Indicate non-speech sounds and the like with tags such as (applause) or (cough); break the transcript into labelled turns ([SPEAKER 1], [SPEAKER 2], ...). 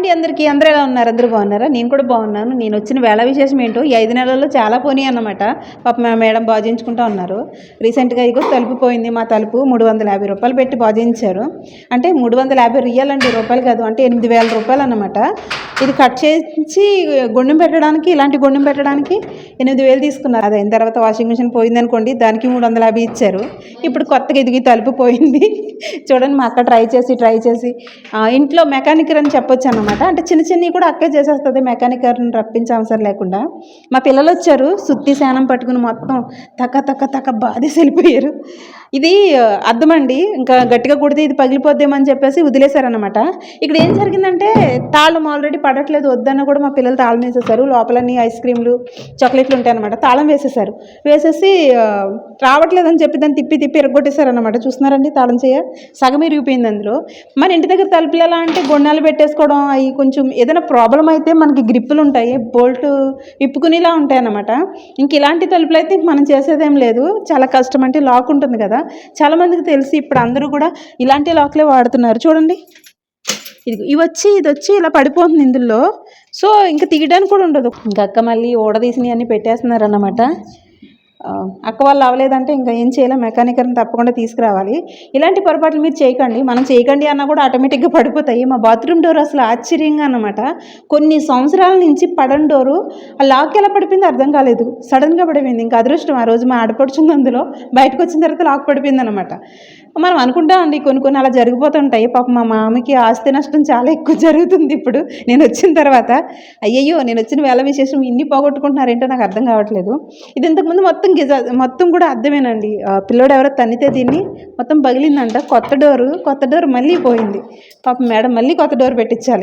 [SPEAKER 1] అండి అందరికీ? అందరూ ఎలా ఉన్నారు? అందరూ బాగున్నారా? నేను కూడా బాగున్నాను. నేను వచ్చిన వేళ విశేషం ఏంటో? ఈ ఐదు నెలల్లో చాలా పోనీ అన్నమాట. పాప మా మేడం బాగు ఉన్నారు. రీసెంట్గా ఇగో తలుపు పోయింది మా తలుపు. మూడు వందల యాభై రూపాయలు పెట్టి భాజించారు అంటే మూడు వందల యాభై రియల్ అండి రూపాయలు కాదు. అంటే ఎనిమిది వేల రూపాయలు అన్నమాట. ఇది కట్ చేసి గుండెం పెట్టడానికి ఇలాంటి గుండెం పెట్టడానికి ఎనిమిది వేలు తీసుకున్నారు. అదైన తర్వాత వాషింగ్ మిషన్ పోయింది అనుకోండి దానికి మూడు వందల యాభై ఇచ్చారు. ఇప్పుడు కొత్తగా ఎదిగి తలుపు పోయింది. (laughs) చూడండి మా అక్క ట్రై చేసి ట్రై చేసి. ఇంట్లో మెకానికర్ అని చెప్పొచ్చు అనమాట అంటే చిన్న చిన్నవి కూడా అక్కే చేసేస్తుంది మెకానికర్ని రప్పించే అవసరం లేకుండా. మా పిల్లలు వచ్చారు సుత్తి శానం పట్టుకుని మొత్తం తక్క తక్క తక్క బాధేసి వెళ్ళిపోయారు. ఇది అద్దమండి ఇంకా గట్టిగా కుడితే ఇది పగిలిపోద్దేమని చెప్పేసి వదిలేశారనమాట ఇక్కడ ఏం జరిగిందంటే తాళం ఆల్రెడీ పడట్లేదు వద్దన్న కూడా మా పిల్లలు తాళం వేసేసారు లోపలన్నీ ఐస్ క్రీమ్లు చాక్లెట్లు ఉంటాయన్నమాట. తాళం వేసేసారు వేసేసి రావట్లేదని చెప్పి దాన్ని తిప్పి తిప్పి ఎరగొట్టేశారనమాట చూస్తున్నారండి తాళం చేయ? సగం ఇరిగిపోయింది అందులో. మన ఇంటి దగ్గర తలుపులు ఎలా అంటే గొన్నాలు పెట్టేసుకోవడం అవి కొంచెం ఏదైనా ప్రాబ్లం అయితే మనకి గ్రిప్పులు ఉంటాయి. బోల్ట్ విప్పుకునేలా ఉంటాయి అన్నమాట ఇంక ఇలాంటి తలుపులు అయితే మనం చేసేదేం లేదు. చాలా కష్టం అంటే లాక్ ఉంటుంది కదా. చాలామందికి తెలిసి ఇప్పుడు అందరూ కూడా ఇలాంటి లాక్లే వాడుతున్నారు. చూడండి. ఇది ఇవి వచ్చి ఇది వచ్చి ఇలా పడిపోతుంది ఇందులో. సో ఇంకా తీయడానికి కూడా ఉండదు. గక్క మళ్ళీ ఓడదీసినవి అన్నీ పెట్టేస్తున్నారు అన్నమాట అక్క వాళ్ళు అవ్వలేదంటే ఇంకా ఏం చేయలేం? మెకానికర్ని తప్పకుండా తీసుకురావాలి. ఇలాంటి పొరపాట్లు మీరు చేయకండి. మనం చేయకండి అన్నా కూడా ఆటోమేటిక్గా పడిపోతాయి. మా బాత్రూమ్ డోర్ అసలు ఆశ్చర్యంగా అన్నమాట. కొన్ని సంవత్సరాల నుంచి పడని డోరు ఆ లాక్ ఎలా పడిపోయింది అర్థం కాలేదు. సడన్గా పడిపోయింది. ఇంకా అదృష్టం ఆ రోజు మా ఆడపడుచుంది అందులో. బయటకు వచ్చిన తర్వాత లాక్ పడిపోయింది అనమాట మనం అనుకుంటామండి కొన్ని కొన్ని అలా జరిగిపోతుంటాయి. పాప మా మామకి ఆస్తి నష్టం చాలా ఎక్కువ జరుగుతుంది ఇప్పుడు. నేను వచ్చిన తర్వాత. అయ్యయ్యో నేను వచ్చిన వేళ విశేషం ఇన్ని పోగొట్టుకుంటున్నారేంటో నాకు అర్థం కావట్లేదు. ఇది ఇంతకుముందు మొత్తం గిజ మొత్తం కూడా అర్థమేనండి. ఆ పిల్లోడు ఎవరో తన్నితే దీన్ని మొత్తం పగిలిందంట. కొత్త డోరు కొత్త డోర్ మళ్ళీ పోయింది. పాప మేడం మళ్ళీ కొత్త డోర్ పెట్టించాలి.